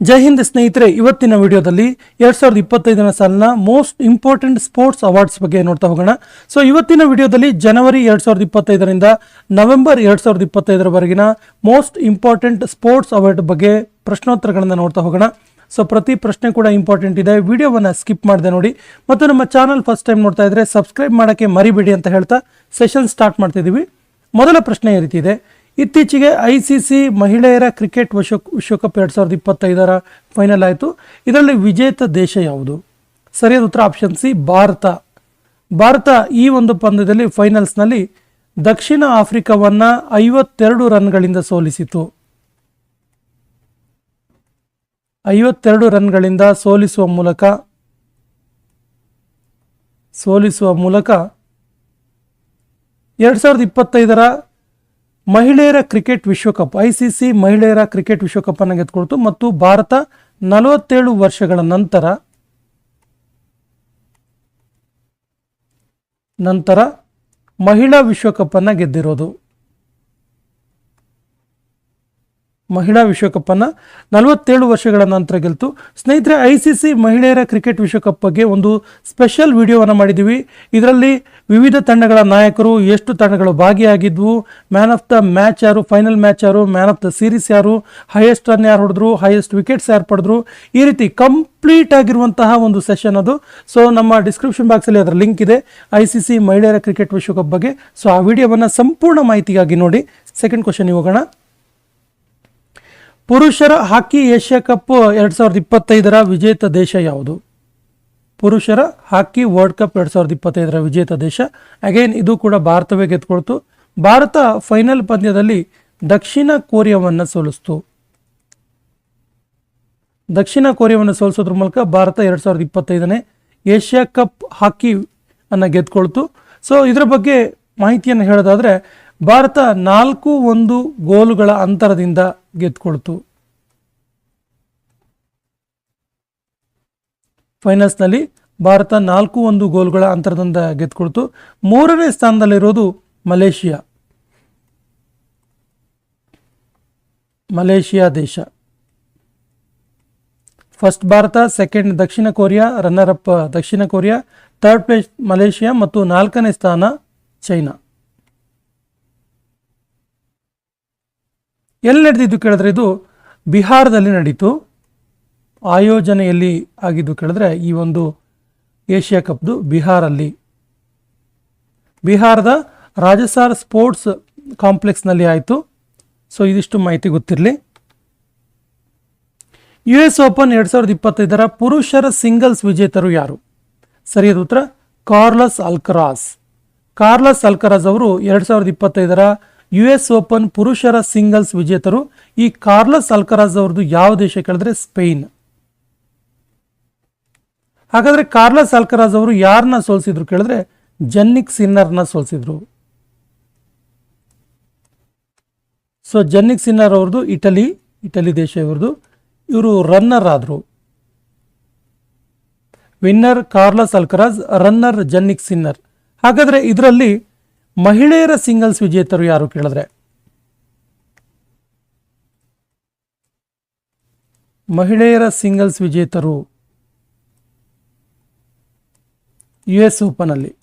ಜೈ ಹಿಂದ್ ಸ್ನೇಹಿತರೆ, ಇವತ್ತಿನ ವಿಡಿಯೋದಲ್ಲಿ ಎರಡ್ ಸಾವಿರದ ಇಪ್ಪತ್ತೈದನೇ ಸಾಲಿನ ಮೋಸ್ಟ್ ಇಂಪಾರ್ಟೆಂಟ್ ಸ್ಪೋರ್ಟ್ಸ್ ಅವಾರ್ಡ್ಸ್ ಬಗ್ಗೆ ನೋಡ್ತಾ ಹೋಗೋಣ. ಸೊ ಇವತ್ತಿನ ವಿಡಿಯೋದಲ್ಲಿ ಜನವರಿ ಎರಡ್ ಸಾವಿರದ ಇಪ್ಪತ್ತೈದರಿಂದ ನವೆಂಬರ್ ಎರಡ್ ಸಾವಿರದ ಇಪ್ಪತ್ತೈದರವರೆಗಿನ ಮೋಸ್ಟ್ ಇಂಪಾರ್ಟೆಂಟ್ ಸ್ಪೋರ್ಟ್ಸ್ ಅವಾರ್ಡ್ ಬಗ್ಗೆ ಪ್ರಶ್ನೋತ್ತರಗಳನ್ನು ನೋಡ್ತಾ ಹೋಗೋಣ. ಸೊ ಪ್ರತಿ ಪ್ರಶ್ನೆ ಕೂಡ ಇಂಪಾರ್ಟೆಂಟ್ ಇದೆ. ವಿಡಿಯೋವನ್ನು ಸ್ಕಿಪ್ ಮಾಡಿದೆ ನೋಡಿ. ಮತ್ತು ನಮ್ಮ ಚಾನಲ್ ಫಸ್ಟ್ ಟೈಮ್ ನೋಡ್ತಾ ಇದ್ರೆ ಸಬ್ಸ್ಕ್ರೈಬ್ ಮಾಡೋಕ್ಕೆ ಮರಿಬೇಡಿ ಅಂತ ಹೇಳ್ತಾ ಸೆಷನ್ ಸ್ಟಾರ್ಟ್ ಮಾಡ್ತಿದ್ದೀವಿ ಮೊದಲ ಪ್ರಶ್ನೆ ಈ ರೀತಿ ಇದೆ. ಇತ್ತೀಚೆಗೆ ಐ ಸಿ ಸಿ ಮಹಿಳೆಯರ ಕ್ರಿಕೆಟ್ ವಿಶ್ವ ವಿಶ್ವಕಪ್ ಎರಡು ಸಾವಿರದ ಇಪ್ಪತ್ತೈದರ ಫೈನಲ್ ಆಯಿತು. ಇದರಲ್ಲಿ ವಿಜೇತ ದೇಶ ಯಾವುದು? ಸರಿಯಾದ ಉತ್ತರ ಆಪ್ಷನ್ ಸಿ, ಭಾರತ. ಭಾರತ ಈ ಒಂದು ಪಂದ್ಯದಲ್ಲಿ ಫೈನಲ್ಸ್ನಲ್ಲಿ ದಕ್ಷಿಣ ಆಫ್ರಿಕಾವನ್ನು ಐವತ್ತೆರಡು ರನ್ಗಳಿಂದ ಸೋಲಿಸಿತು. ಐವತ್ತೆರಡು ರನ್ಗಳಿಂದ ಸೋಲಿಸುವ ಮೂಲಕ ಸೋಲಿಸುವ ಮೂಲಕ ಎರಡು ಸಾವಿರದ ಇಪ್ಪತ್ತೈದರ ಮಹಿಳೆಯರ ಕ್ರಿಕೆಟ್ ವಿಶ್ವಕಪ್ ಐ ಸಿ ಸಿ ಮಹಿಳೆಯರ ಕ್ರಿಕೆಟ್ ವಿಶ್ವಕಪ್ ಅನ್ನು ಗೆದ್ಕೊಳ್ತು ಮತ್ತು ಭಾರತ ನಲವತ್ತೇಳು ವರ್ಷಗಳ ನಂತರ ನಂತರ ಮಹಿಳಾ ವಿಶ್ವಕಪ್ ಅನ್ನು ಗೆದ್ದಿರೋದು. ಮಹಿಳಾ ವಿಶ್ವಕಪ್ಪನ್ನು ನಲವತ್ತೇಳು ವರ್ಷಗಳ ನಂತರ ಗೆಲ್ತು. ಸ್ನೇಹಿತರೆ, ಐ ಸಿ ಸಿ ಮಹಿಳೆಯರ ಕ್ರಿಕೆಟ್ ವಿಶ್ವಕಪ್ ಬಗ್ಗೆ ಒಂದು ಸ್ಪೆಷಲ್ ವಿಡಿಯೋವನ್ನು ಮಾಡಿದ್ದೀವಿ ಇದರಲ್ಲಿ ವಿವಿಧ ತಂಡಗಳ ನಾಯಕರು ಎಷ್ಟು ತಂಡಗಳು ಭಾಗಿಯಾಗಿದ್ವು, ಮ್ಯಾನ್ ಆಫ್ ದ ಮ್ಯಾಚ್ ಯಾರು, ಫೈನಲ್ ಮ್ಯಾಚ್ ಯಾರು, ಮ್ಯಾನ್ ಆಫ್ ದ ಸೀರೀಸ್ ಯಾರು, ಹೈಯೆಸ್ಟ್ ರನ್ ಯಾರು ಹೊಡೆದ್ರು, ಹೈಯೆಸ್ಟ್ ವಿಕೆಟ್ಸ್ ಯಾರು ಪಡೆದ್ರು, ಈ ರೀತಿ ಕಂಪ್ಲೀಟ್ ಆಗಿರುವಂತಹ ಒಂದು ಸೆಷನ್ ಅದು. ಸೊ, ನಮ್ಮ ಡಿಸ್ಕ್ರಿಪ್ಷನ್ ಬಾಕ್ಸಲ್ಲಿ ಅದರ ಲಿಂಕ್ ಇದೆ. ಐ ಸಿ ಸಿ ಮಹಿಳೆಯರ ಕ್ರಿಕೆಟ್ ವಿಶ್ವಕಪ್ ಬಗ್ಗೆ. ಸೊ, ಆ ವಿಡಿಯೋವನ್ನು ಸಂಪೂರ್ಣ ಮಾಹಿತಿಗಾಗಿ ನೋಡಿ. ಸೆಕೆಂಡ್ ಕ್ವಶನ್ ಹೋಗೋಣ. ಪುರುಷರ ಹಾಕಿ ಏಷ್ಯಾ ಕಪ್ ಎರಡು ಸಾವಿರದ ಇಪ್ಪತ್ತೈದರ ವಿಜೇತ ದೇಶ ಯಾವುದು? ಪುರುಷರ ಹಾಕಿ ವರ್ಲ್ಡ್ ಕಪ್ ಎರಡು ಸಾವಿರದ ಇಪ್ಪತ್ತೈದರ ವಿಜೇತ ದೇಶ. ಅಗೈನ್ ಇದು ಕೂಡ ಭಾರತವೇ ಗೆದ್ಕೊಳ್ತು ಭಾರತ ಫೈನಲ್ ಪಂದ್ಯದಲ್ಲಿ ದಕ್ಷಿಣ ಕೊರಿಯಾವನ್ನು ಸೋಲಿಸ್ತು. ದಕ್ಷಿಣ ಕೊರಿಯಾವನ್ನು ಸೋಲಿಸೋದ್ರ ಮೂಲಕ ಭಾರತ ಎರಡು ಸಾವಿರದ ಇಪ್ಪತ್ತೈದನೇ ಏಷ್ಯಾ ಕಪ್ ಹಾಕಿ ಅನ್ನು ಗೆದ್ಕೊಳ್ತು ಸೊ ಇದರ ಬಗ್ಗೆ ಮಾಹಿತಿಯನ್ನು ಹೇಳೋದಾದರೆ ಭಾರತ ನಾಲ್ಕು ಒಂದು ಗೋಲುಗಳ ಅಂತರದಿಂದ ಗೆದ್ದುಕೊಳ್ತು ಫೈನಲ್ಸ್ನಲ್ಲಿ ಭಾರತ ನಾಲ್ಕು ಒಂದು ಗೋಲುಗಳ ಅಂತರದಿಂದ ಗೆದ್ದುಕೊಳ್ತು ಮೂರನೇ ಸ್ಥಾನದಲ್ಲಿರೋದು ಮಲೇಷಿಯಾ. ಮಲೇಷಿಯಾ ದೇಶ. ಫಸ್ಟ್ ಭಾರತ, ಸೆಕೆಂಡ್ ದಕ್ಷಿಣ ಕೊರಿಯಾ, ರನ್ನರ್ ಅಪ್ ದಕ್ಷಿಣ ಕೊರಿಯಾ, ಥರ್ಡ್ ಪ್ಲೇಸ್ ಮಲೇಷಿಯಾ ಮತ್ತು ನಾಲ್ಕನೇ ಸ್ಥಾನ ಚೈನಾ. ಎಲ್ಲಿ ನಡೆದಿದ್ದು ಕೇಳಿದ್ರೆ ಇದು ಬಿಹಾರದಲ್ಲಿ ನಡೀತು. ಆಯೋಜನೆಯಲ್ಲಿ ಆಗಿದ್ದು ಕೇಳಿದ್ರೆ ಈ ಒಂದು ಏಷ್ಯಾ ಕಪ್ದು ಬಿಹಾರಲ್ಲಿ. ಬಿಹಾರದ ರಾಜಸಾರ್ ಸ್ಪೋರ್ಟ್ಸ್ ಕಾಂಪ್ಲೆಕ್ಸ್ನಲ್ಲಿ ಆಯಿತು. ಸೊ, ಇದಿಷ್ಟು ಮಾಹಿತಿ ಗೊತ್ತಿರಲಿ. ಯು ಎಸ್ ಓಪನ್ ಎರಡು ಸಾವಿರದ ಇಪ್ಪತ್ತೈದರ ಪುರುಷರ ಸಿಂಗಲ್ಸ್ ವಿಜೇತರು ಯಾರು? ಸರಿಯಾದ ಉತ್ತರ, ಕಾರ್ಲಸ್ ಅಲ್ಕರಾಸ್. ಕಾರ್ಲಸ್ ಅಲ್ಕರಾಸ್ ಅವರು ಎರಡು ಸಾವಿರದ ಇಪ್ಪತ್ತೈದರ ಯು ಎಸ್ ಓಪನ್ ಪುರುಷರ ಸಿಂಗಲ್ಸ್ ವಿಜೇತರು ಈ ಕಾರ್ಲಸ್ ಅಲ್ಕರಾಜ್ ಅವ್ರದ್ದು ಯಾವ ದೇಶ ಕೇಳಿದ್ರೆ ಸ್ಪೇನ್. ಹಾಗಾದ್ರೆ ಕಾರ್ಲಸ್ ಅಲ್ಕರಾಜ್ ಅವರು ಯಾರನ್ನ ಸೋಲಿಸಿದ್ರು ಕೇಳಿದ್ರೆ ಜನ್ನಿಕ್ ಸಿನ್ನರ್ನ ಸೋಲಿಸಿದ್ರು. ಸೊ ಜನ್ನಿಕ್ ಸಿನ್ನರ್ ಅವ್ರದ್ದು ಇಟಲಿ ಇಟಲಿ ದೇಶ ಇವ್ರದ್ದು. ಇವರು ರನ್ನರ್ ಆದರು. Winner Carlos Alcaraz runner Jannik Sinner. ಹಾಗಾದ್ರೆ ಇದರಲ್ಲಿ ಮಹಿಳೆಯರ ಸಿಂಗಲ್ಸ್ ವಿಜೇತರು ಯಾರು ಕೇಳಿದ್ರೆ? ಮಹಿಳೆಯರ ಸಿಂಗಲ್ಸ್ ವಿಜೇತರು U S ಓಪನಲ್ಲಿ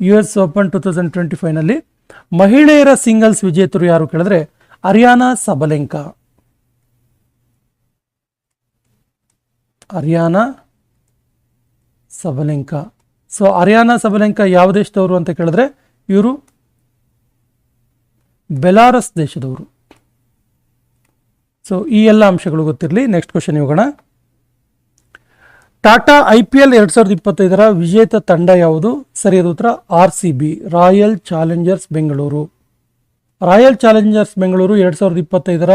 U S Open two thousand twenty ಫೈವ್ನಲ್ಲಿ ಮಹಿಳೆಯರ ಸಿಂಗಲ್ಸ್ ವಿಜೇತರು ಯಾರು ಕೇಳಿದ್ರೆ? ಅರಿಯಾನಾ ಸಬಲೆಂಕ. ಅರಿಯಾನಾ ಸಬಲೆಂಕ. ಸೊ ಹರಿಯಾಣ ಸಬಲೆಂಕ ಯಾವ ದೇಶದವರು ಅಂತ ಕೇಳಿದ್ರೆ, ಇವರು ಬೆಲಾರಸ್ ದೇಶದವರು. ಸೊ ಈ ಎಲ್ಲ ಅಂಶಗಳು ಗೊತ್ತಿರಲಿ. ನೆಕ್ಸ್ಟ್ ಕ್ವಶನ್ ಹೋಗೋಣ. ಟಾಟಾ ಐ ಪಿ ಎಲ್ ಎರಡು ಸಾವಿರದ ಇಪ್ಪತ್ತೈದರ ವಿಜೇತ ತಂಡ ಯಾವುದು? ಸರಿಯಾದ ಉತ್ತರ R C B Royal Challengers Bengaluru Royal Challengers Bengaluru ಎರಡು ಸಾವಿರದ ಇಪ್ಪತ್ತೈದರ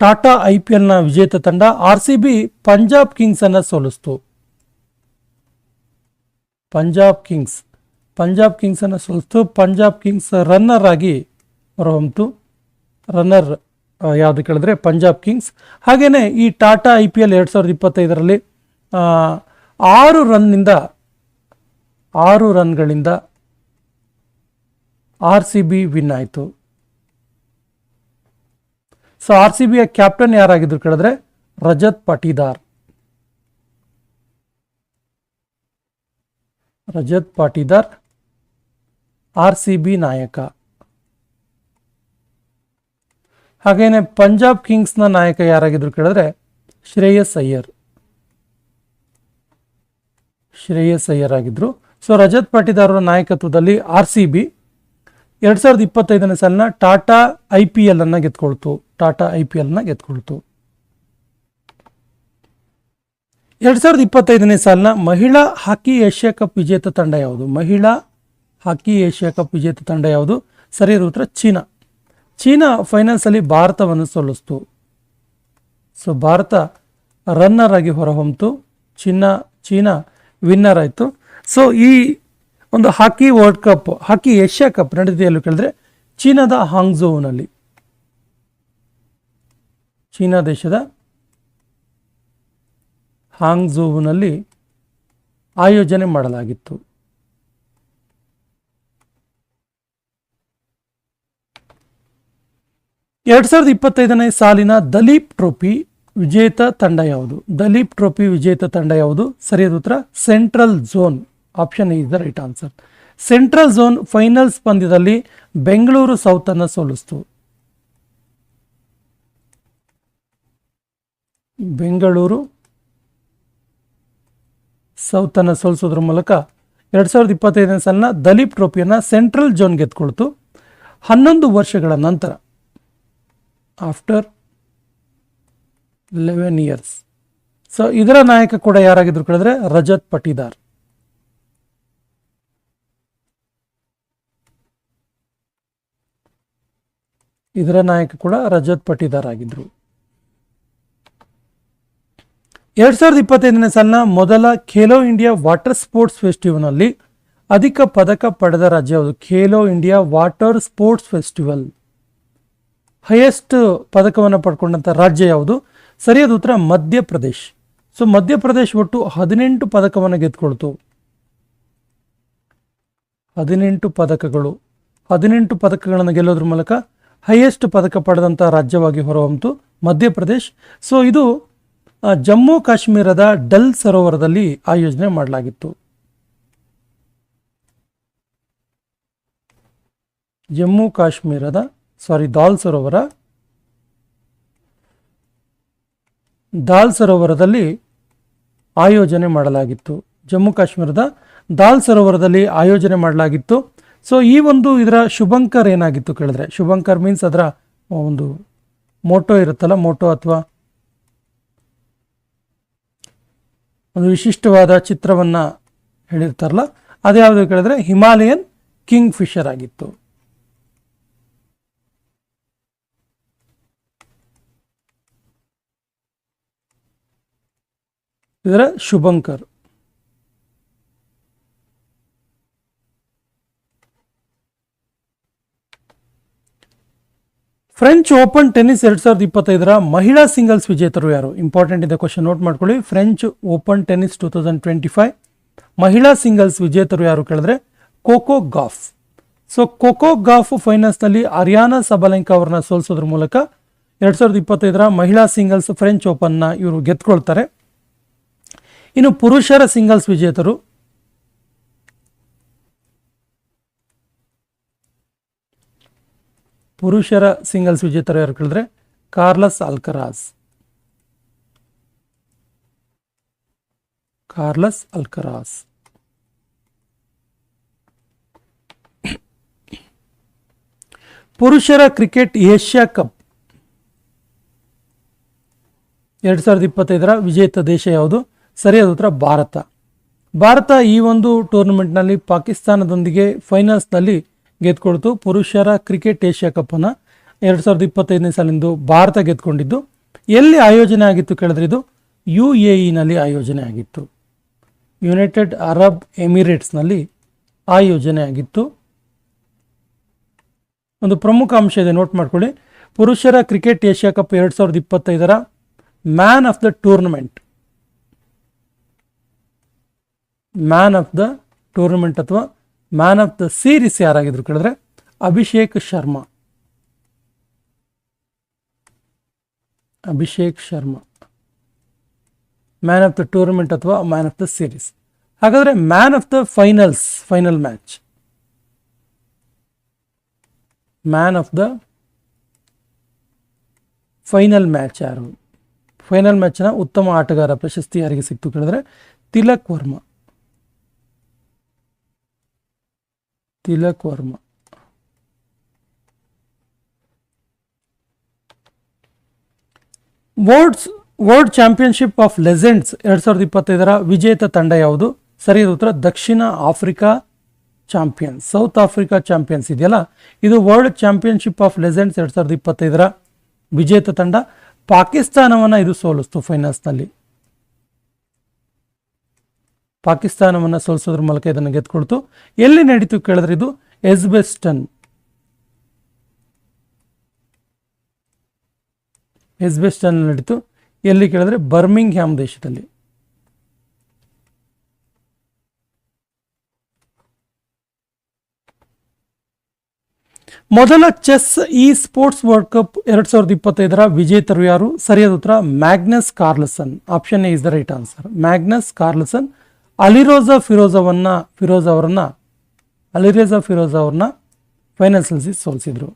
ಟಾಟಾ ಐ ಪಿ ಎಲ್ನ ವಿಜೇತ ತಂಡ ಆರ್ ಸಿ ಬಿ ಪಂಜಾಬ್ ಕಿಂಗ್ಸನ್ನು ಸೋಲಿಸ್ತು. ಪಂಜಾಬ್ ಕಿಂಗ್ಸ್. ಪಂಜಾಬ್ ಕಿಂಗ್ಸನ್ನು ಸೋಲಿಸ್ತು ಪಂಜಾಬ್ ಕಿಂಗ್ಸ್ ರನ್ನರ್ ಆಗಿ ಹೊರಹೊಮ್ಮಿತು ರನ್ನರ್ ಯಾವುದು ಕೇಳಿದ್ರೆ ಪಂಜಾಬ್ ಕಿಂಗ್ಸ್. ಹಾಗೆಯೇ ಈ ಟಾಟಾ ಐ ಪಿ ಎಲ್ ಎರಡು ಸಾವಿರದ ಇಪ್ಪತ್ತೈದರಲ್ಲಿ ಆರು ರನ್ನಿಂದ, ಆರು ರನ್ಗಳಿಂದ ಆರ್ ಸಿ ಬಿ ವಿನ್ ಆಯಿತು. ಸೊ ಆರ್ ಸಿ ಬಿಯ ಕ್ಯಾಪ್ಟನ್ ಯಾರಾಗಿದ್ರು ಕೇಳಿದ್ರೆ Rajat Patidar. Rajat Patidar, R C B ನಾಯಕ. ಹಾಗೇನೆ ಪಂಜಾಬ್ ಕಿಂಗ್ಸ್ನ ನಾಯಕ ಯಾರಾಗಿದ್ರು ಕೇಳಿದ್ರೆ ಶ್ರೇಯಸ್ ಅಯ್ಯರ್. ಶ್ರೇಯಸ್ ಅಯ್ಯರ್ ಆಗಿದ್ರು. ಸೊ ರಜತ್ ಪಾಟೀದಾರ್ ಅವರ ನಾಯಕತ್ವದಲ್ಲಿ ಆರ್ ಸಿ ಬಿ ಎರಡ್ ಸಾವಿರದ ಇಪ್ಪತ್ತೈದನೇ ಸಾಲಿನ ಟಾಟಾ ಐ ಪಿ ಎಲ್ ಅನ್ನ ಗೆದ್ಕೊಳ್ತು. ಟಾಟಾ ಐ ಪಿ ಎಲ್ನ ಗೆದ್ಕೊಳ್ತು. ಎರಡ್ ಸಾವಿರದ ಇಪ್ಪತ್ತೈದನೇ ಸಾಲಿನ ಮಹಿಳಾ ಹಾಕಿ ಏಷ್ಯಾ ಕಪ್ ವಿಜೇತ ತಂಡ ಯಾವುದು? ಮಹಿಳಾ ಹಾಕಿ ಏಷ್ಯಾ ಕಪ್ ವಿಜೇತ ತಂಡ ಯಾವುದು? ಸರಿಯಾದ ಉತ್ತರ ಚೀನಾ. ಚೀನಾ ಫೈನಲ್ಸ್ ಅಲ್ಲಿ ಭಾರತವನ್ನು ಸೋಲಿಸ್ತು. ಸೊ ಭಾರತ ರನ್ನರ್ ಆಗಿ ಹೊರಹೊಮ್ಮಿತು ಚೀನಾ ಚೀನಾ ವಿನ್ನರ್ ಆಯಿತು. ಸೊ ಈ ಒಂದು hockey world cup hockey Asia cup ನಡೆದಿದೆ ಎಲ್ಲೂ ಕೇಳಿದ್ರೆ ಚೀನಾದ ಹಾಂಗ್ಝೋವ್ನಲ್ಲಿ ಚೀನಾ ದೇಶದ ಹಾಂಗ್ಝೋವ್ನಲ್ಲಿ ಆಯೋಜನೆ ಮಾಡಲಾಗಿತ್ತು. ಎರಡ್ ಸಾವಿರದ ಇಪ್ಪತ್ತೈದನೇ ಸಾಲಿನ ದಲೀಪ್ ಟ್ರೋಫಿ ವಿಜೇತ ತಂಡ ಯಾವುದು? ದಲೀಪ್ ಟ್ರೋಫಿ ವಿಜೇತ ತಂಡ ಯಾವುದು? ಸರಿಯಾದ ಉತ್ತರ, central zone. Option is the right answer. Central zone finals ಪಂದ್ಯದಲ್ಲಿ ಬೆಂಗಳೂರು ಸೌತ್ ಅನ್ನು ಸೋಲಿಸ್ತು. ಬೆಂಗಳೂರು ಸೌತ್ ಅನ್ನು ಸೋಲಿಸೋದ್ರ ಮೂಲಕ ಎರಡು ಸಾವಿರದ ಇಪ್ಪತ್ತೈದನೇ ಸಾಲಿನ ದಲೀಪ್ ಟ್ರೋಫಿಯನ್ನು ಸೆಂಟ್ರಲ್ ಜೋನ್ ಗೆದ್ಕೊಳ್ತು. ಹನ್ನೊಂದು ವರ್ಷಗಳ ನಂತರ, ಆಫ್ಟರ್ ಲೆವೆನ್ ಇಯರ್ಸ್. ಸೊ ಇದರ ನಾಯಕ ಕೂಡ ಯಾರಾಗಿದ್ರು ಕೇಳಿದ್ರೆ ರಜತ್ ಪಟಿದಾರ್ ಇದರ ನಾಯಕ ಕೂಡ ರಜತ್ ಪಟಿದಾರ್ ಆಗಿದ್ರು. ಎರಡ್ ಸಾವಿರದ ಇಪ್ಪತ್ತೈದನೇ ಸಾಲಿನ ಮೊದಲ ಖೇಲೋ ಇಂಡಿಯಾ ವಾಟರ್ ಸ್ಪೋರ್ಟ್ಸ್ ಫೆಸ್ಟಿವಲ್ನಲ್ಲಿ ಅಧಿಕ ಪದಕ ಪಡೆದ ರಾಜ್ಯ ಯಾವುದು? Khelo India water sports festival. Highest ಪದಕವನ್ನು ಪಡ್ಕೊಂಡಂಥ ರಾಜ್ಯ ಯಾವುದು? ಸರಿಯಾದ ಉತ್ತರ ಮಧ್ಯಪ್ರದೇಶ್. ಸೊ, ಮಧ್ಯಪ್ರದೇಶ್ ಒಟ್ಟು ಹದಿನೆಂಟು ಪದಕವನ್ನು ಗೆದ್ಕೊಳ್ತು ಹದಿನೆಂಟು ಪದಕಗಳು. ಹದಿನೆಂಟು ಪದಕಗಳನ್ನು ಗೆಲ್ಲೋದ್ರ ಮೂಲಕ ಹೈಯೆಸ್ಟ್ ಪದಕ ಪಡೆದಂಥ ರಾಜ್ಯವಾಗಿ ಹೊರಹೊಮ್ಮಿತು ಮಧ್ಯಪ್ರದೇಶ್. ಸೊ, ಇದು ಜಮ್ಮು ಕಾಶ್ಮೀರದ ಡಲ್ ಸರೋವರದಲ್ಲಿ ಆಯೋಜನೆ ಮಾಡಲಾಗಿತ್ತು. ಜಮ್ಮು ಕಾಶ್ಮೀರದ ಸಾರಿ ದಾಲ್ ಸರೋವರ. ದಾಲ್ ಸರೋವರದಲ್ಲಿ ಆಯೋಜನೆ ಮಾಡಲಾಗಿತ್ತು. ಜಮ್ಮು ಕಾಶ್ಮೀರದ ದಾಲ್ ಸರೋವರದಲ್ಲಿ ಆಯೋಜನೆ ಮಾಡಲಾಗಿತ್ತು. ಸೊ ಈ ಒಂದು ಇದರ ಶುಭಂಕರ್ ಏನಾಗಿತ್ತು ಕೇಳಿದ್ರೆ? ಶುಭಂಕರ್ ಮೀನ್ಸ್ ಅದರ ಒಂದು ಮೋಟೋ ಇರುತ್ತಲ್ಲ, ಮೋಟೋ ಅಥವಾ ಒಂದು ವಿಶಿಷ್ಟವಾದ ಚಿತ್ರವನ್ನ ಹೇಳಿರ್ತಾರಲ್ಲ ಅದ್ಯಾವುದು ಕೇಳಿದ್ರೆ ಹಿಮಾಲಯನ್ ಕಿಂಗ್ ಫಿಶರ್ ಆಗಿತ್ತು. ಇದರ ಶುಭಂಕರ್. ಫ್ರೆಂಚ್ ಓಪನ್ ಟೆನ್ನಿಸ್ ಎರಡ್ ಸಾವಿರದ ಇಪ್ಪತ್ತೈದರ ಮಹಿಳಾ ಸಿಂಗಲ್ಸ್ ವಿಜೇತರು ಯಾರು? ಇಂಪಾರ್ಟೆಂಟ್ ಇದೆ ಕ್ವಶನ್ ನೋಟ್ ಮಾಡ್ಕೊಳ್ಳಿ. French Open tennis two thousand twenty five ಮಹಿಳಾ ಸಿಂಗಲ್ಸ್ ವಿಜೇತರು ಯಾರು ಕೇಳಿದ್ರೆ? Coco Gauff so Coco Gauff ಫೈನಲ್ಸ್ನಲ್ಲಿ Aryna Sabalenka ಅವರನ್ನ ಸೋಲಿಸೋದ್ರ ಮೂಲಕ ಎರಡ್ ಸಾವಿರದ ಇಪ್ಪತ್ತೈದರ ಮಹಿಳಾ ಸಿಂಗಲ್ಸ್ ಫ್ರೆಂಚ್ ಓಪನ್ನ ಇವರು ಗೆದ್ಕೊಳ್ತಾರೆ. ಇನ್ನು ಪುರುಷರ ಸಿಂಗಲ್ಸ್ ವಿಜೇತರು ಪುರುಷರ ಸಿಂಗಲ್ಸ್ ವಿಜೇತರು ಯಾರು ಕೇಳಿದ್ರೆ? ಕಾರ್ಲಸ್ ಅಲ್ಕರಾಸ್. ಕಾರ್ಲಸ್ ಅಲ್ಕರಾಸ್. ಪುರುಷರ ಕ್ರಿಕೆಟ್ ಏಷ್ಯಾ ಕಪ್. ಎರಡ್ ಸಾವಿರದ ಇಪ್ಪತ್ತೈದರ ವಿಜೇತ ದೇಶ ಯಾವುದು? ಸರಿಯಾದ ಉತ್ತರ ಭಾರತ. ಭಾರತ ಈ ಒಂದು ಟೂರ್ನಮೆಂಟ್ನಲ್ಲಿ ಪಾಕಿಸ್ತಾನದೊಂದಿಗೆ ಫೈನಲ್ಸ್ನಲ್ಲಿ ಗೆದ್ಕೊಳ್ತು. ಪುರುಷರ ಕ್ರಿಕೆಟ್ ಏಷ್ಯಾ ಕಪ್ಪನ್ನು ಎರಡು ಸಾವಿರದ ಇಪ್ಪತ್ತೈದನೇ ಸಾಲಿಂದು ಭಾರತ ಗೆದ್ಕೊಂಡಿದ್ದು. ಎಲ್ಲಿ ಆಯೋಜನೆ ಆಗಿತ್ತು ಕೇಳಿದ್ರೆ ಇದು ಯು ಎ ಇನಲ್ಲಿ ಆಯೋಜನೆ ಆಗಿತ್ತು. ಯುನೈಟೆಡ್ ಅರಬ್ ಎಮಿರೇಟ್ಸ್ನಲ್ಲಿ ಆಯೋಜನೆ ಆಗಿತ್ತು. ಒಂದು ಪ್ರಮುಖ ಅಂಶ ಇದೆ, ನೋಟ್ ಮಾಡ್ಕೊಳ್ಳಿ. ಪುರುಷರ ಕ್ರಿಕೆಟ್ ಏಷ್ಯಾ ಕಪ್ ಎರಡು ಸಾವಿರದ ಇಪ್ಪತ್ತೈದರ man of the tournament. Man of the tournament ಅಥವಾ ಮ್ಯಾನ್ ಆಫ್ ದ ಸೀರೀಸ್ ಯಾರಾಗಿದ್ರು ಕೇಳಿದ್ರೆ, Abhishek Sharma. Abhishek Sharma. Man of the tournament ಅಥವಾ ಮ್ಯಾನ್ ಆಫ್ ದ ಸೀರೀಸ್ ಹಾಗಾದರೆ man of the finals final match man of the final match ಯಾರು? Final ಮ್ಯಾಚ್ನ ಉತ್ತಮ ಆಟಗಾರ ಪ್ರಶಸ್ತಿ ಯಾರಿಗೆ ಸಿಕ್ತು ಕೇಳಿದ್ರೆ, Tilak Varma. Tilak Varma. Worlds world championship of legends ಎರಡ್ ಸಾವಿರದ ಇಪ್ಪತ್ತೈದರ ವಿಜೇತ ತಂಡ ಯಾವುದು? ಸರಿಯಾದ ಉತ್ತರ, ದಕ್ಷಿಣ Africa champions south Africa champions ಇದೆಯಲ್ಲ? ಇದು ವರ್ಲ್ಡ್ ಚಾಂಪಿಯನ್ಶಿಪ್ ಆಫ್ ಲೆಜೆಂಡ್ಸ್ ಎರಡ್ ಸಾವಿರದ ಇಪ್ಪತ್ತೈದರ ವಿಜೇತ ತಂಡ. ಪಾಕಿಸ್ತಾನವನ್ನು ಇದು ಸೋಲಿಸ್ತು ಫೈನಲ್ಸ್ನಲ್ಲಿ ಪಾಕಿಸ್ತಾನವನ್ನು ಸೋಲಿಸೋದ್ರ ಮೂಲಕ ಇದನ್ನು ಗೆದ್ಕೊಳ್ತು. ಎಲ್ಲಿ ನಡೀತು ಕೇಳಿದ್ರೆ ಇದು? ಎಸ್ಬೆಸ್ಟನ್. ಎಸ್ಬೆಸ್ಟನ್ ನಡೀತು. ಎಲ್ಲಿ ಕೇಳಿದ್ರೆ? ಬರ್ಮಿಂಗ್ ಹ್ಯಾಮ್ ದೇಶದಲ್ಲಿ. ಮೊದಲ chess E sports world cup ಎರಡ್ ಸಾವಿರದ ಇಪ್ಪತ್ತೈದರ ವಿಜೇತರು ಯಾರು? ಸರಿಯಾದ ಉತ್ತರ Magnus Carlsen. Option A is the right answer. Magnus Carlsen Alireza ಫಿರೋಜವನ್ನ Firouzja ಅವರನ್ನು ಅಲಿರೋಜಾ ಫಿರೋಜ್ ಅವ್ರನ್ನ ಫೈನಲ್ಸ್ ಸೋಲಿಸಿದ್ರು.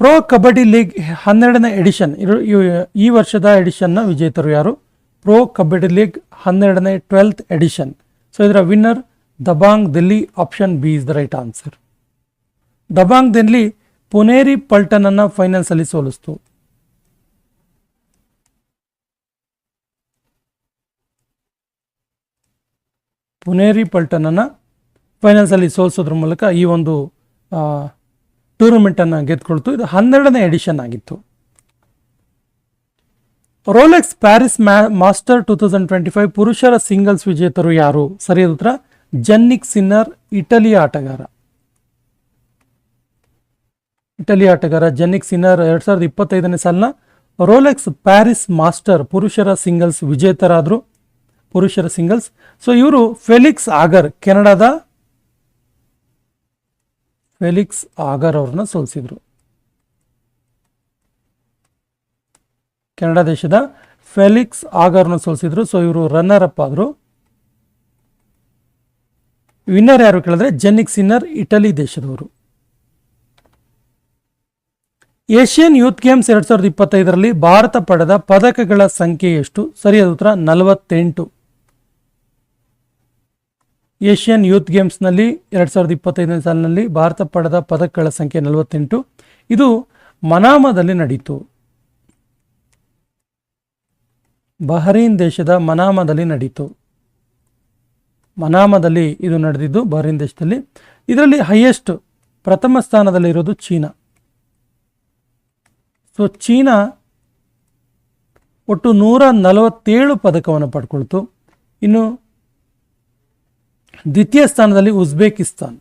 ಪ್ರೊ ಕಬಡ್ಡಿ ಲೀಗ್ ಹನ್ನೆರಡನೇ ಎಡಿಷನ್ ಈ ವರ್ಷದ ಎಡಿಷನ್ನ ವಿಜೇತರು ಯಾರು? ಪ್ರೊ ಕಬಡ್ಡಿ ಲೀಗ್ ಹನ್ನೆರಡನೇ ಟ್ವೆಲ್ತ್ ಎಡಿಷನ್ ಸೊ ಇದರ winner Dabang Delhi option B is the right answer Dabang Delhi Puneri Paltan ಅನ್ನ ಫೈನಲ್ಸ್ ಅಲ್ಲಿ ಸೋಲಿಸ್ತು. ಪುನೇರಿ ಪಲ್ಟನನ್ನು ಫೈನಲ್ಸಲ್ಲಿ ಸೋಲಿಸೋದ್ರ ಮೂಲಕ ಈ ಒಂದು ಟೂರ್ನಮೆಂಟನ್ನು ಗೆದ್ಕೊಳ್ತು. ಇದು ಹನ್ನೆರಡನೇ ಎಡಿಷನ್ ಆಗಿತ್ತು. Rolex Paris Master two thousand twenty five ಪುರುಷರ ಸಿಂಗಲ್ಸ್ ವಿಜೇತರು ಯಾರು? ಸರಿಯಾದ ಉತ್ತರ ಜನ್ನಿಕ್ ಸಿನ್ನರ್ ಇಟಲಿಯ ಆಟಗಾರ. ಇಟಲಿ ಆಟಗಾರ ಜೆನ್ನಿಕ್ ಸಿನ್ನರ್ ಎರಡು ಸಾವಿರದ ಇಪ್ಪತ್ತೈದನೇ ಸಾಲಿನ ರೋಲೆಕ್ಸ್ ಪ್ಯಾರಿಸ್ ಮಾಸ್ಟರ್ ಪುರುಷರ ಸಿಂಗಲ್ಸ್ ವಿಜೇತರಾದರು. ಪುರುಷರ ಸಿಂಗಲ್ಸ್ ಸೊ ಇವರು ಫೆಲಿಕ್ಸ್ ಆಗರ್ ಕೆನಡಾದ ಫೆಲಿಕ್ಸ್ ಆಗರ್ ಅವ್ರನ್ನ ಸೋಲಿಸಿದ್ರು. ಕೆನಡಾ ದೇಶದ ಫೆಲಿಕ್ಸ್ ಆಗರ್ನ ಸೋಲಿಸಿದ್ರು. ಸೊ ಇವರು ರನ್ನರ್ ಅಪ್ ಆದರು. ವಿನ್ನರ್ ಯಾರು ಕೇಳಿದ್ರೆ ಜೆನಿಕ್ ಸಿನ್ನರ್ ಇಟಲಿ ದೇಶದವರು. ಏಷ್ಯನ್ ಯೂತ್ ಗೇಮ್ಸ್ ಎರಡ್ ಸಾವಿರದ ಇಪ್ಪತ್ತೈದರಲ್ಲಿ ಭಾರತ ಪಡೆದ ಪದಕಗಳ ಸಂಖ್ಯೆ ಎಷ್ಟು? ಸರಿಯಾದ ಉತ್ತರ, ನಲವತ್ತೆಂಟು. ಏಷ್ಯನ್ ಯೂತ್ ಗೇಮ್ಸ್ನಲ್ಲಿ ಎರಡು ಸಾವಿರದ ಇಪ್ಪತ್ತೈದನೇ ಸಾಲಿನಲ್ಲಿ ಭಾರತ ಪಡೆದ ಪದಕಗಳ ಸಂಖ್ಯೆ ನಲವತ್ತೆಂಟು. ಇದು ಮನಾಮದಲ್ಲಿ ನಡೀತು. ಬಹರೀನ್ ದೇಶದ ಮನಾಮದಲ್ಲಿ ನಡೀತು. ಮನಾಮದಲ್ಲಿ ಇದು ನಡೆದಿದ್ದು ಬಹರೀನ್ ದೇಶದಲ್ಲಿ. ಇದರಲ್ಲಿ ಹೈಯೆಸ್ಟ್ ಪ್ರಥಮ ಸ್ಥಾನದಲ್ಲಿರೋದು ಚೀನಾ. ಸೊ, ಚೀನಾ ಒಟ್ಟು ನೂರ ನಲವತ್ತೇಳು ಪದಕವನ್ನು ಪಡ್ಕೊಳ್ತು. ಇನ್ನು ದ್ವಿತೀಯ ಸ್ಥಾನದಲ್ಲಿ ಉಜ್ಬೇಕಿಸ್ತಾನ್.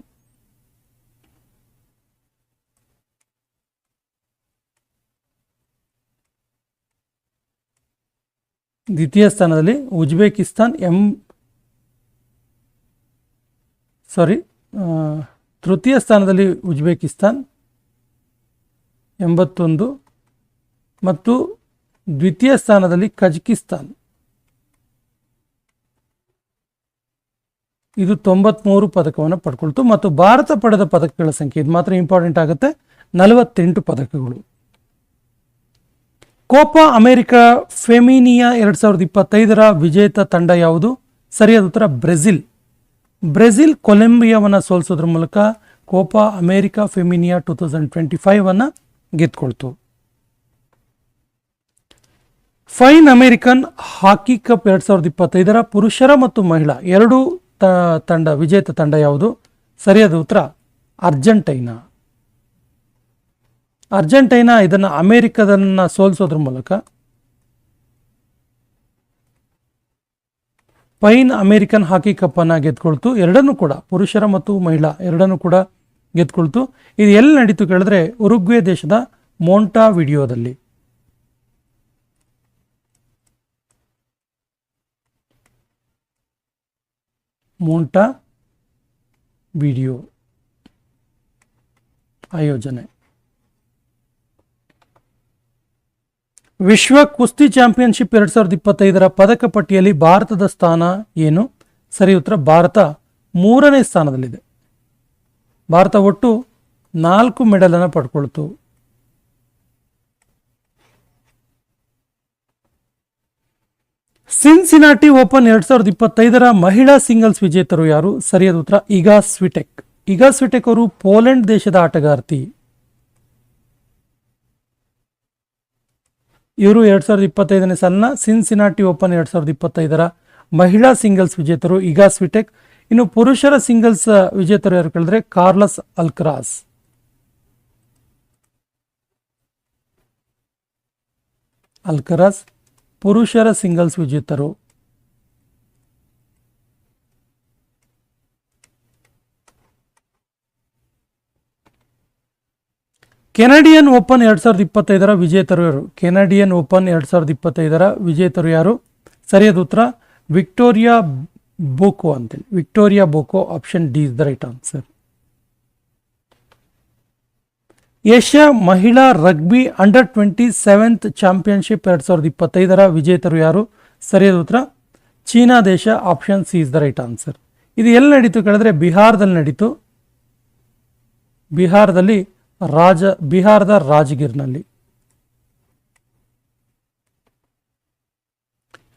ದ್ವಿತೀಯ ಸ್ಥಾನದಲ್ಲಿ ಉಜ್ಬೇಕಿಸ್ತಾನ್ ಎಂ ಸಾರಿ ತೃತೀಯ ಸ್ಥಾನದಲ್ಲಿ ಉಜ್ಬೇಕಿಸ್ತಾನ್ ಎಂಬತ್ತೊಂದು ಮತ್ತು ದ್ವಿತೀಯ ಸ್ಥಾನದಲ್ಲಿ ಕಜಕಿಸ್ತಾನ್. ಇದು ತೊಂಬತ್ಮೂರು ಪದಕವನ್ನು ಪಡ್ಕೊಳ್ತು ಮತ್ತು ಭಾರತ ಪಡೆದ ಪದಕಗಳ ಸಂಖ್ಯೆ ಇದು ಮಾತ್ರ ಇಂಪಾರ್ಟೆಂಟ್ ಆಗುತ್ತೆ. ನಲವತ್ತೆಂಟು ಪದಕಗಳು. ಕೋಪಾ ಅಮೆರಿಕ ಫೆಮಿನಿಯಾ ಎರಡು ಸಾವಿರದ ಇಪ್ಪತ್ತೈದರ ವಿಜೇತ ತಂಡ ಯಾವುದು? ಸರಿಯಾದ ಉತ್ತರ ಬ್ರೆಜಿಲ್. ಬ್ರೆಜಿಲ್ ಕೊಲಂಬಿಯಾವನ್ನು ಸೋಲಿಸೋದ್ರ ಮೂಲಕ Copa America Femenina two thousand twenty five ಅನ್ನು ಗೆದ್ಕೊಳ್ತು. ಫೈನ್ ಅಮೆರಿಕನ್ ಹಾಕಿ ಕಪ್ ಎರಡು ಸಾವಿರದ ಇಪ್ಪತ್ತೈದರ ಪುರುಷರ ಮತ್ತು ಮಹಿಳಾ ಎರಡೂ ತ- ತಂಡ, ವಿಜೇತ ತಂಡ ಯಾವುದು? ಸರಿಯಾದ ಉತ್ತರ. ಅರ್ಜೆಂಟೈನಾ. ಅರ್ಜೆಂಟೈನಾ ಇದನ್ನು ಅಮೆರಿಕದನ್ನ ಸೋಲಿಸೋದ್ರ ಮೂಲಕ. ಪೈನ್ ಅಮೇರಿಕನ್ ಹಾಕಿ ಕಪ್ಪನ್ನು ಗೆದ್ಕೊಳ್ತು. ಎರಡನ್ನೂ ಕೂಡ, ಪುರುಷರ ಮತ್ತು ಮಹಿಳಾ ಎರಡನ್ನೂ ಕೂಡ ಗೆದ್ಕೊಳ್ತು. ಇದು ಎಲ್ಲಿ ನಡೀತು ಕೇಳಿದ್ರೆ ಉರುಗ್ವೆ ದೇಶದ ಮೋಂಟಾ ವಿಡಿಯೋದಲ್ಲಿ. ವಿಡಿಯೋ ಆಯೋಜನೆ. ವಿಶ್ವ ಕುಸ್ತಿ ಚಾಂಪಿಯನ್ಶಿಪ್ ಎರಡ್ ಸಾವಿರದ ಇಪ್ಪತ್ತೈದರ ಪದಕ ಪಟ್ಟಿಯಲ್ಲಿ ಭಾರತದ ಸ್ಥಾನ ಏನು? ಸರಿ ಉತ್ತರ, ಭಾರತ ಮೂರನೇ ಸ್ಥಾನದಲ್ಲಿದೆ. ಭಾರತ ಒಟ್ಟು ನಾಲ್ಕು ಮೆಡಲನ್ನು ಪಡ್ಕೊಳ್ತು. ಸಿನ್ಸಿನಾಟಿ ಓಪನ್ ಎರಡ್ ಸಾವಿರದ ಇಪ್ಪತ್ತೈದರ ಮಹಿಳಾ ಸಿಂಗಲ್ಸ್ ವಿಜೇತರು ಯಾರು? ಸರಿಯಾದ ಉತ್ತರ ಇಗಾ ಸ್ವಿಟೆಕ್. ಇಗಾ ಸ್ವಿಟೆಕ್ ಅವರು ಪೋಲೆಂಡ್ ದೇಶದ ಆಟಗಾರ್ತಿ. ಇವರು ಎರಡ್ ಸಾವಿರದ ಇಪ್ಪತ್ತೈದನೇ ಸಾಲಿನ ಸಿನ್ಸಿನಾಟಿ ಓಪನ್ ಎರಡ್ ಸಾವಿರದ ಇಪ್ಪತ್ತೈದರ ಮಹಿಳಾ ಸಿಂಗಲ್ಸ್ ವಿಜೇತರು ಇಗಾ ಸ್ವಿಟೆಕ್. ಇನ್ನು ಪುರುಷರ ಸಿಂಗಲ್ಸ್ ವಿಜೇತರು ಯಾರು ಕೇಳಿದ್ರೆ, ಕಾರ್ಲಸ್ ಅಲ್ಕ್ರಾಸ್. ಅಲ್ಕರಾಸ್. ಪುರುಷರ ಸಿಂಗಲ್ಸ್ ವಿಜೇತರು. ಕೆನಡಿಯನ್ ಓಪನ್ ಎರಡ್ ಸಾವಿರದ ಇಪ್ಪತ್ತೈದರ ವಿಜೇತರು ಯಾರು? ಕೆನಡಿಯನ್ ಓಪನ್ ಎರಡ್ ಸಾವಿರದ ಇಪ್ಪತ್ತೈದರ ವಿಜೇತರು ಯಾರು? ಸರಿಯಾದ ಉತ್ತರ, ವಿಕ್ಟೋರಿಯಾ ಬೋಕೋ ಅಂತೇಳಿ Victoria Boko, option D is the right answer. Asia ಮಹಿಳಾ rugby under twenty seventh championship ಎರಡು ಸಾವಿರದ ಇಪ್ಪತ್ತೈದರ ವಿಜೇತರು ಯಾರು? ಸರಿಯಾದ ಉತ್ತರ, ಚೀನಾ ದೇಶ option C is the right answer. ಇದು ಎಲ್ಲಿ ನಡೀತು ಕೇಳಿದ್ರೆ ಬಿಹಾರದಲ್ಲಿ ನಡೀತು. ಬಿಹಾರದಲ್ಲಿ ರಾಜ, ಬಿಹಾರದ ರಾಜಗಿರ್ನಲ್ಲಿ.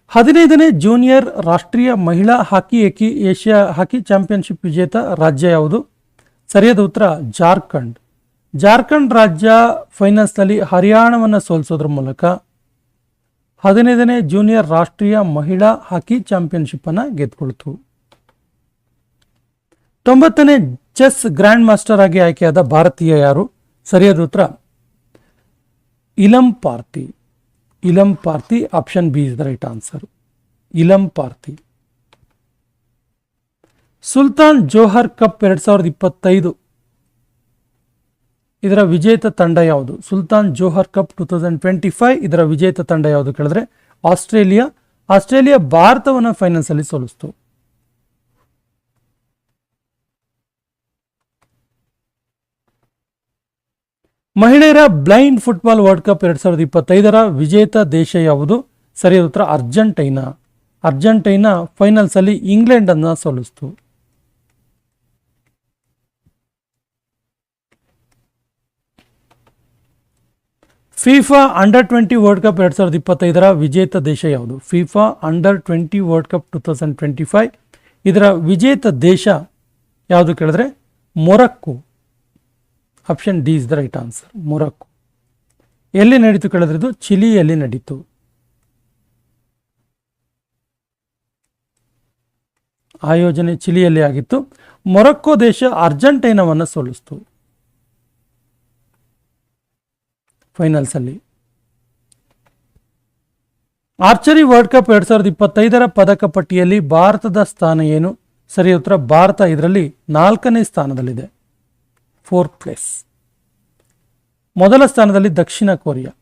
ಹದಿನೈದನೇ ಜೂನಿಯರ್ ರಾಷ್ಟ್ರೀಯ ಮಹಿಳಾ ಹಾಕಿ ಏಕಿ ಏಷ್ಯಾ ಹಾಕಿ ಚಾಂಪಿಯನ್ಶಿಪ್ ವಿಜೇತ ರಾಜ್ಯ ಯಾವುದು? ಸರಿಯಾದ ಉತ್ತರ, ಜಾರ್ಖಂಡ್. ಜಾರ್ಖಂಡ್ ರಾಜ್ಯ ಫೈನಲ್ಸ್ನಲ್ಲಿ ಹರಿಯಾಣವನ್ನು ಸೋಲಿಸೋದ್ರ ಮೂಲಕ ಹದಿನೈದನೇ ಜೂನಿಯರ್ ರಾಷ್ಟ್ರೀಯ ಮಹಿಳಾ ಹಾಕಿ ಚಾಂಪಿಯನ್ಶಿಪ್ ಅನ್ನು ಗೆದ್ಕೊಳ್ತು ತೊಂಬತ್ತನೇ ಚೆಸ್ ಗ್ರ್ಯಾಂಡ್ ಮಾಸ್ಟರ್ ಆಗಿ ಆಯ್ಕೆಯಾದ ಭಾರತೀಯ ಯಾರು? ಸರಿಯಾದ ಉತ್ತರ, Ilam Parthi. Ilam Parthi, option B is the right answer. Ilam Parthi. Sultan Johor cup ಎರಡ್ ಸಾವಿರದ ಇಪ್ಪತ್ತೈದು ಇದರ ವಿಜೇತ ತಂಡ ಯಾವುದು? Sultan Johor cup two thousand twenty five ಇದರ ವಿಜೇತ ತಂಡ ಯಾವುದು ಕೇಳಿದ್ರೆ ಆಸ್ಟ್ರೇಲಿಯಾ. ಆಸ್ಟ್ರೇಲಿಯಾ ಭಾರತವನ್ನು ಫೈನಲ್ಸ್ ಅಲ್ಲಿ ಸೋಲಿಸ್ತು. ಮಹಿಳೆಯರ ಬ್ಲೈಂಡ್ ಫುಟ್ಬಾಲ್ ವರ್ಲ್ಡ್ ಕಪ್ ಎರಡ್ ಸಾವಿರದ ಇಪ್ಪತ್ತೈದರ ವಿಜೇತ ದೇಶ ಯಾವುದು? ಸರಿಯಾದ ಉತ್ತರ ಅರ್ಜೆಂಟೈನಾ. ಅರ್ಜೆಂಟೈನಾ ಫೈನಲ್ಸ್ ಅಲ್ಲಿ ಇಂಗ್ಲೆಂಡ್ ಅನ್ನ ಸೋಲಿಸ್ತು. FIFA under twenty world cup ಎರಡು ಸಾವಿರದ ಇಪ್ಪತ್ತೈದರ ವಿಜೇತ ದೇಶ ಯಾವುದು? FIFA under twenty world cup two thousand twenty five ಇದರ ವಿಜೇತ ದೇಶ ಯಾವುದು ಕೇಳಿದ್ರೆ? Morocco. Option D is the right answer Morocco. ಎಲ್ಲಿ ನಡೀತು ಕೇಳಿದ್ರೆ ಇದು? ಚಿಲಿಯಲ್ಲಿ ನಡೀತು. ಆಯೋಜನೆ ಚಿಲಿಯಲ್ಲಿ ಆಗಿತ್ತು. ಮೊರಕ್ಕೋ ದೇಶ ಅರ್ಜೆಂಟೈನಾವನ್ನು ಸೋಲಿಸ್ತು. ಫೈನಲ್ಸ್ ಅಲ್ಲಿ ಆರ್ಚರಿ ವರ್ಲ್ಡ್ ಕಪ್ ಎರಡು ಸಾವಿರದ ಇಪ್ಪತ್ತೈದರ ಪದಕ ಪಟ್ಟಿಯಲ್ಲಿ ಭಾರತದ ಸ್ಥಾನ ಏನು? ಸರಿ ಉತ್ತರ, ಭಾರತ ಇದರಲ್ಲಿ ನಾಲ್ಕನೇ ಸ್ಥಾನದಲ್ಲಿದೆ. ಫೋರ್ತ್ ಪ್ಲೇಸ್ ಮೊದಲ ಸ್ಥಾನದಲ್ಲಿ ದಕ್ಷಿಣ ಕೊರಿಯಾ.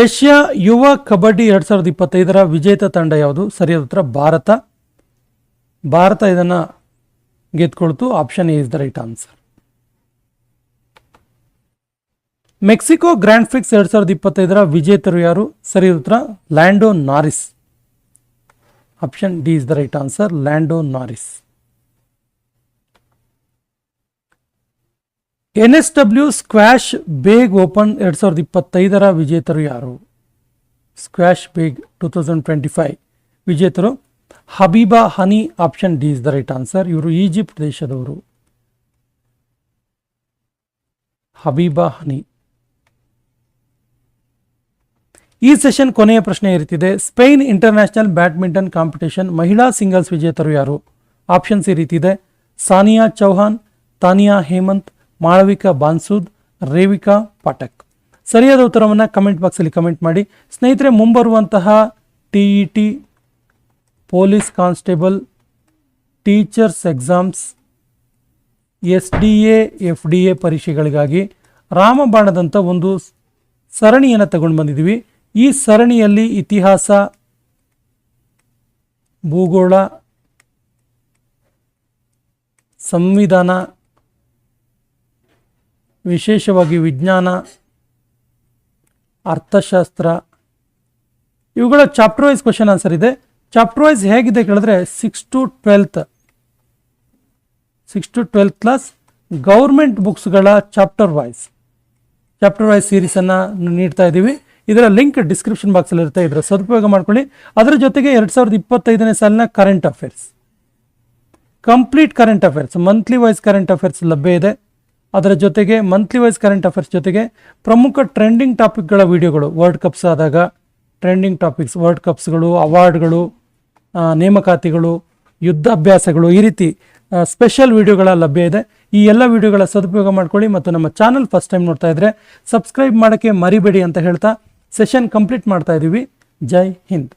ಏಷ್ಯಾ ಯುವ ಕಬಡ್ಡಿ ಎರಡು ಸಾವಿರದ ಇಪ್ಪತ್ತೈದರ ವಿಜೇತ ತಂಡ ಯಾವುದು? ಸರಿಯಾದ ಉತ್ತರ, ಭಾರತ. ಭಾರತ ಇದನ್ನು ಗೆದ್ಕೊಳ್ತು. Option is the right answer Mexico grand prix ಎರಡು ಸಾವಿರದ ಇಪ್ಪತ್ತೈದರ ವಿಜೇತರು ಯಾರು? ಸರಿಯಾದ ಉತ್ತರ, Lando Norris. Option D is the right answer Lando Norris. N S W squash Bega open ಎರಡು ಸಾವಿರದ ಇಪ್ಪತ್ತೈದರ ವಿಜೇತರು ಯಾರು? Squash Bega two thousand twenty five ವಿಜೇತರು Habiba Hani option D is the right answer. ಇವರು ಈಜಿಪ್ಟ್ ದೇಶದವರು. Habiba Hani. ಈ session ಕೊನೆಯ ಪ್ರಶ್ನೆ ಇರುತ್ತಿದೆ. ಸ್ಪೇನ್ ಇಂಟರ್ನ್ಯಾಷನಲ್ ಬ್ಯಾಡ್ಮಿಂಟನ್ ಕಾಂಪಿಟೇಷನ್ ಮಹಿಳಾ ಸಿಂಗಲ್ಸ್ ವಿಜೇತರು ಯಾರು? ಆಪ್ಷನ್ಸ್ ಈ ರೀತಿ ಇದೆ ಸಾನಿಯಾ ಚೌಹಾನ್ ತಾನಿಯಾ ಹೇಮಂತ್ ಮಾಳವಿಕಾ ಬಾನ್ಸೂದ್, ರೇವಿಕಾ ಪಾಠಕ್ ಸರಿಯಾದ ಉತ್ತರವನ್ನು ಕಮೆಂಟ್ ಬಾಕ್ಸಲ್ಲಿ ಕಮೆಂಟ್ ಮಾಡಿ. ಸ್ನೇಹಿತರೆ, ಮುಂಬರುವಂತಹ T E T police constable teachers exams S D A, F D A ಪರೀಕ್ಷೆಗಳಿಗಾಗಿ ರಾಮಬಾಣದಂಥ ಒಂದು ಸರಣಿಯನ್ನು ತಗೊಂಡು ಬಂದಿದ್ದೀವಿ ಈ ಸರಣಿಯಲ್ಲಿ ಇತಿಹಾಸ, ಭೂಗೋಳ, ಸಂವಿಧಾನ ವಿಶೇಷವಾಗಿ ವಿಜ್ಞಾನ, ಅರ್ಥಶಾಸ್ತ್ರ, ಇವುಗಳ ಚಾಪ್ಟರ್ ವೈಸ್ ಕ್ವಶನ್ ಆನ್ಸರ್ ಇದೆ. ಚಾಪ್ಟರ್ ವೈಸ್ ಹೇಗಿದೆ ಕೇಳಿದ್ರೆ six to twelfth six to twelfth class government ಬುಕ್ಸ್ಗಳ chapter wise chapter wise ಸೀರೀಸನ್ನು ನೀಡ್ತಾ ಇದ್ದೀವಿ. ಇದರ ಲಿಂಕ್ ಡಿಸ್ಕ್ರಿಪ್ಷನ್ ಬಾಕ್ಸಲ್ಲಿ ಇರುತ್ತೆ. ಇದರ ಸದುಪಯೋಗ ಮಾಡ್ಕೊಳ್ಳಿ. ಅದರ ಜೊತೆಗೆ ಎರಡು ಸಾವಿರದ ಇಪ್ಪತ್ತೈದನೇ ಸಾಲಿನ current affairs complete current affairs monthly wise current affairs ಲಭ್ಯ ಇದೆ. ಅದರ ಜೊತೆಗೆ ಮಂತ್ಲಿ ವೈಸ್ ಕರೆಂಟ್ ಅಫೇರ್ಸ್ ಜೊತೆಗೆ ಪ್ರಮುಖ ಟ್ರೆಂಡಿಂಗ್ ಟಾಪಿಕ್ಗಳ ವಿಡಿಯೋಗಳು ವರ್ಲ್ಡ್ ಕಪ್ಸ್ ಆದಾಗ ಟ್ರೆಂಡಿಂಗ್ ಟಾಪಿಕ್ಸ್ ವರ್ಲ್ಡ್ ಕಪ್ಸ್ಗಳು ಅವಾರ್ಡ್ಗಳು ನೇಮಕಾತಿಗಳು ನೇಮಕಾತಿಗಳು, ಯುದ್ಧಾಭ್ಯಾಸಗಳು ಈ ರೀತಿ ಸ್ಪೆಷಲ್ ವಿಡಿಯೋಗಳ ಲಭ್ಯ ಇದೆ. ಈ ಎಲ್ಲ ವಿಡಿಯೋಗಳ ಸದುಪಯೋಗ ಮಾಡ್ಕೊಳ್ಳಿ ಮತ್ತು ನಮ್ಮ ಚಾನಲ್ ಫಸ್ಟ್ ಟೈಮ್ ನೋಡ್ತಾ ಇದ್ರೆ ಸಬ್ಸ್ಕ್ರೈಬ್ ಮಾಡೋಕ್ಕೆ ಮರಿಬೇಡಿ ಅಂತ ಹೇಳ್ತಾ ಸೆಷನ್ ಕಂಪ್ಲೀಟ್ ಮಾಡ್ತಾ ಇದ್ದೀವಿ ಜೈ ಹಿಂದ್.